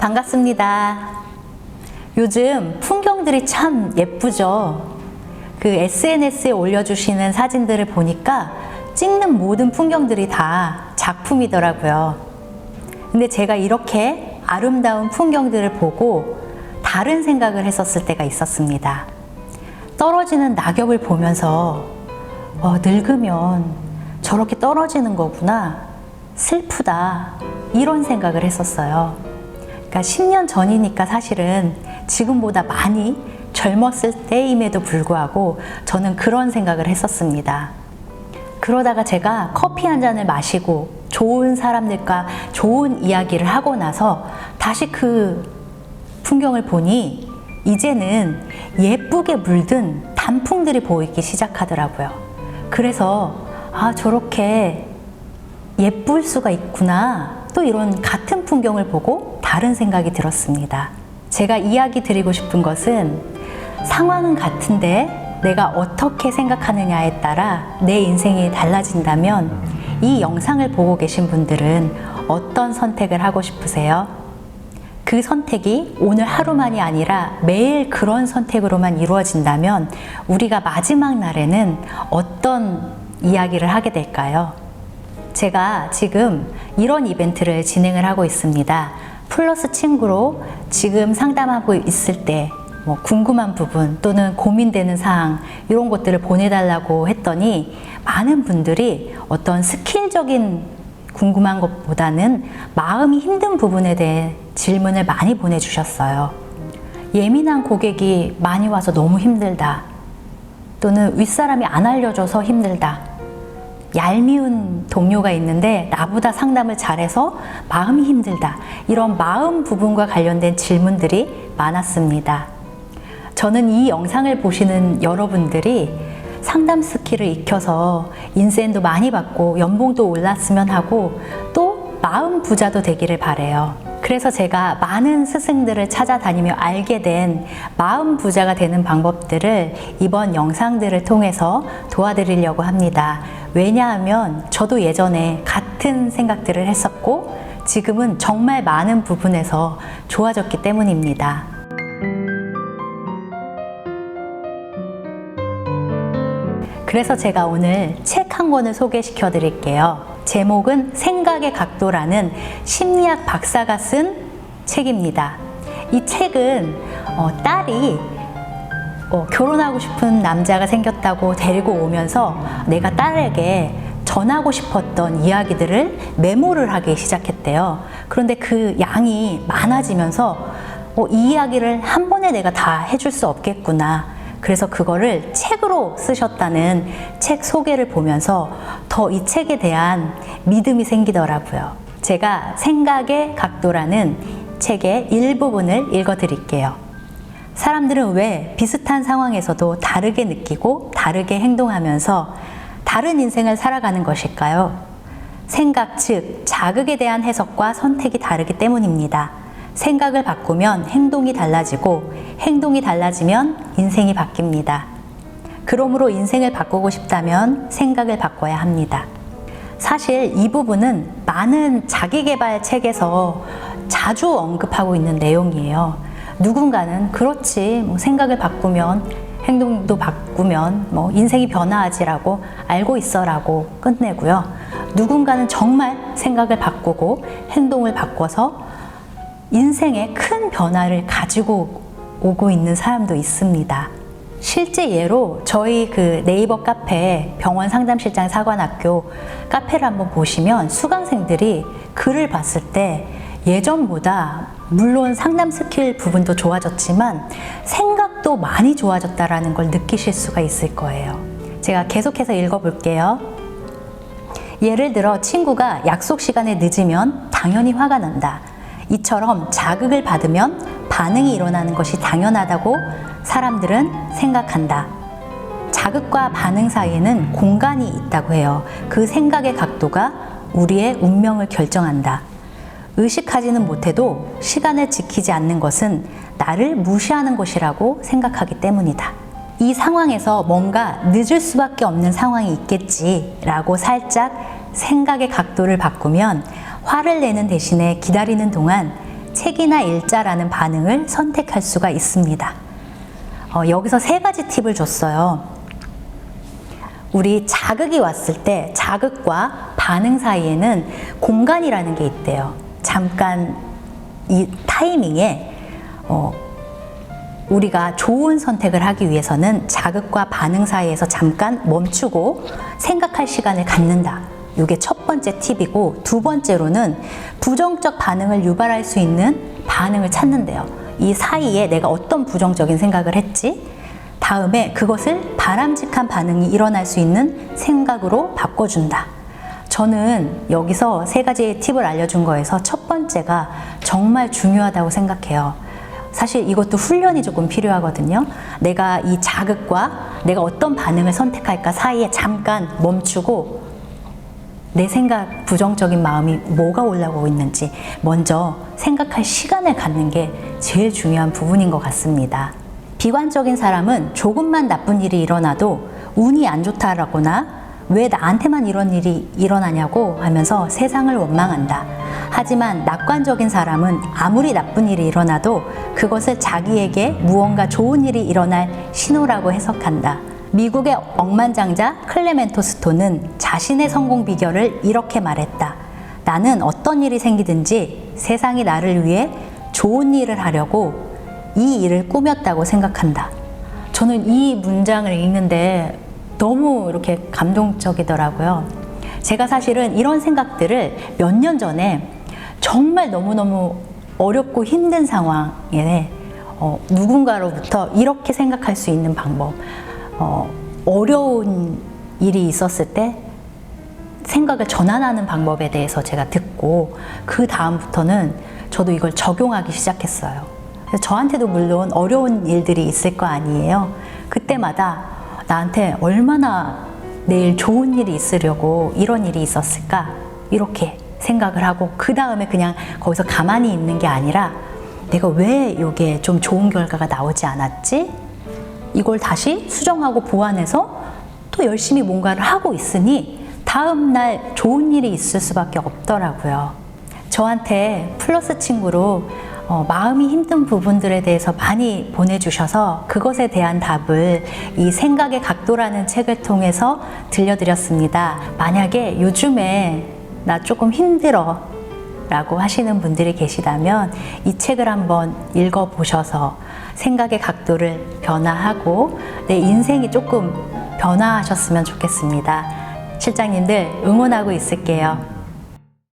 반갑습니다. 요즘 풍경들이 참 예쁘죠? 그 SNS에 올려주시는 사진들을 보니까 찍는 모든 풍경들이 다 작품이더라고요. 근데 제가 이렇게 아름다운 풍경들을 보고 다른 생각을 했었을 때가 있었습니다. 떨어지는 낙엽을 보면서 어, 늙으면 저렇게 떨어지는 거구나. 슬프다. 이런 생각을 했었어요. 그러니까 10년 전이니까 사실은 지금보다 많이 젊었을 때임에도 불구하고 저는 그런 생각을 했었습니다. 그러다가 제가 커피 한 잔을 마시고 좋은 사람들과 좋은 이야기를 하고 나서 다시 그 풍경을 보니 이제는 예쁘게 물든 단풍들이 보이기 시작하더라고요. 그래서 아, 저렇게 예쁠 수가 있구나. 또 이런 같은 풍경을 보고 다른 생각이 들었습니다. 제가 이야기 드리고 싶은 것은 상황은 같은데 내가 어떻게 생각하느냐에 따라 내 인생이 달라진다면 이 영상을 보고 계신 분들은 어떤 선택을 하고 싶으세요? 그 선택이 오늘 하루만이 아니라 매일 그런 선택으로만 이루어진다면 우리가 마지막 날에는 어떤 이야기를 하게 될까요? 제가 지금 이런 이벤트를 진행을 하고 있습니다. 플러스 친구로 지금 상담하고 있을 때 뭐 궁금한 부분 또는 고민되는 사항 이런 것들을 보내달라고 했더니 많은 분들이 어떤 스킬적인 궁금한 것보다는 마음이 힘든 부분에 대해 질문을 많이 보내주셨어요. 예민한 고객이 많이 와서 너무 힘들다. 또는 윗사람이 안 알려줘서 힘들다. 얄미운 동료가 있는데 나보다 상담을 잘해서 마음이 힘들다. 이런 마음 부분과 관련된 질문들이 많았습니다. 저는 이 영상을 보시는 여러분들이 상담 스킬을 익혀서 인센도 많이 받고 연봉도 올랐으면 하고 또 마음 부자도 되기를 바래요. 그래서 제가 많은 스승들을 찾아다니며 알게 된 마음 부자가 되는 방법들을 이번 영상들을 통해서 도와드리려고 합니다. 왜냐하면 저도 예전에 같은 생각들을 했었고 지금은 정말 많은 부분에서 좋아졌기 때문입니다. 그래서 제가 오늘 책 한 권을 소개시켜 드릴게요. 제목은 생각의 각도라는 심리학 박사가 쓴 책입니다. 이 책은 어, 딸이 어, 결혼하고 싶은 남자가 생겼다고 데리고 오면서 내가 딸에게 전하고 싶었던 이야기들을 메모를 하기 시작했대요. 그런데 그 양이 많아지면서 어, 이 이야기를 한 번에 내가 다 해줄 수 없겠구나. 그래서 그거를 책으로 쓰셨다는 책 소개를 보면서 더 이 책에 대한 믿음이 생기더라고요. 제가 생각의 각도라는 책의 일부분을 읽어 드릴게요. 사람들은 왜 비슷한 상황에서도 다르게 느끼고 다르게 행동하면서 다른 인생을 살아가는 것일까요? 생각, 즉, 자극에 대한 해석과 선택이 다르기 때문입니다. 생각을 바꾸면 행동이 달라지고 행동이 달라지면 인생이 바뀝니다. 그러므로 인생을 바꾸고 싶다면 생각을 바꿔야 합니다. 사실 이 부분은 많은 자기개발 책에서 자주 언급하고 있는 내용이에요. 누군가는 그렇지, 뭐 생각을 바꾸면 행동도 바꾸면 뭐 인생이 변화하지라고 알고 있어라고 끝내고요. 누군가는 정말 생각을 바꾸고 행동을 바꿔서 인생에 큰 변화를 가지고 오고 있는 사람도 있습니다. 실제 예로 저희 그 네이버 카페 병원 상담실장 사관학교 카페를 한번 보시면 수강생들이 글을 봤을 때 예전보다 물론 상담 스킬 부분도 좋아졌지만 생각도 많이 좋아졌다라는 걸 느끼실 수가 있을 거예요. 제가 계속해서 읽어볼게요. 예를 들어 친구가 약속 시간에 늦으면 당연히 화가 난다. 이처럼 자극을 받으면 반응이 일어나는 것이 당연하다고 사람들은 생각한다. 자극과 반응 사이에는 공간이 있다고 해요. 그 생각의 각도가 우리의 운명을 결정한다. 의식하지는 못해도 시간을 지키지 않는 것은 나를 무시하는 것이라고 생각하기 때문이다. 이 상황에서 뭔가 늦을 수밖에 없는 상황이 있겠지라고 살짝 생각의 각도를 바꾸면 화를 내는 대신에 기다리는 동안 책이나 일자라는 반응을 선택할 수가 있습니다. 어, 여기서 세 가지 팁을 줬어요. 우리 자극이 왔을 때 자극과 반응 사이에는 공간이라는 게 있대요. 잠깐 이 타이밍에 어, 우리가 좋은 선택을 하기 위해서는 자극과 반응 사이에서 잠깐 멈추고 생각할 시간을 갖는다. 이게 첫 번째 팁이고 두 번째로는 부정적 반응을 유발할 수 있는 반응을 찾는데요. 이 사이에 내가 어떤 부정적인 생각을 했지? 다음에 그것을 바람직한 반응이 일어날 수 있는 생각으로 바꿔준다. 저는 여기서 세 가지 팁을 알려준 거에서 첫 번째가 정말 중요하다고 생각해요. 사실 이것도 훈련이 조금 필요하거든요. 내가 이 자극과 내가 어떤 반응을 선택할까 사이에 잠깐 멈추고 내 생각, 부정적인 마음이 뭐가 올라오고 있는지 먼저 생각할 시간을 갖는 게 제일 중요한 부분인 것 같습니다. 비관적인 사람은 조금만 나쁜 일이 일어나도 운이 안 좋다라거나 왜 나한테만 이런 일이 일어나냐고 하면서 세상을 원망한다. 하지만 낙관적인 사람은 아무리 나쁜 일이 일어나도 그것을 자기에게 무언가 좋은 일이 일어날 신호라고 해석한다. 미국의 억만장자 클레멘토 스톤은 자신의 성공 비결을 이렇게 말했다. 나는 어떤 일이 생기든지 세상이 나를 위해 좋은 일을 하려고 이 일을 꾸몄다고 생각한다. 저는 이 문장을 읽는데 너무 이렇게 감동적이더라고요. 제가 사실은 이런 생각들을 몇 년 전에 정말 너무너무 어렵고 힘든 상황에 어, 누군가로부터 이렇게 생각할 수 있는 방법, 어, 어려운 일이 있었을 때 생각을 전환하는 방법에 대해서 제가 듣고 그 다음부터는 저도 이걸 적용하기 시작했어요. 저한테도 물론 어려운 일들이 있을 거 아니에요. 그때마다 나한테 얼마나 내일 좋은 일이 있으려고 이런 일이 있었을까? 이렇게 생각을 하고 그 다음에 그냥 거기서 가만히 있는 게 아니라 내가 왜 이게 좀 좋은 결과가 나오지 않았지? 이걸 다시 수정하고 보완해서 또 열심히 뭔가를 하고 있으니 다음날 좋은 일이 있을 수밖에 없더라고요. 저한테 플러스 친구로 어, 마음이 힘든 부분들에 대해서 많이 보내주셔서 그것에 대한 답을 이 생각의 각도라는 책을 통해서 들려드렸습니다. 만약에 요즘에 나 조금 힘들어 라고 하시는 분들이 계시다면 이 책을 한번 읽어보셔서 생각의 각도를 변화하고 내 인생이 조금 변화하셨으면 좋겠습니다. 실장님들 응원하고 있을게요.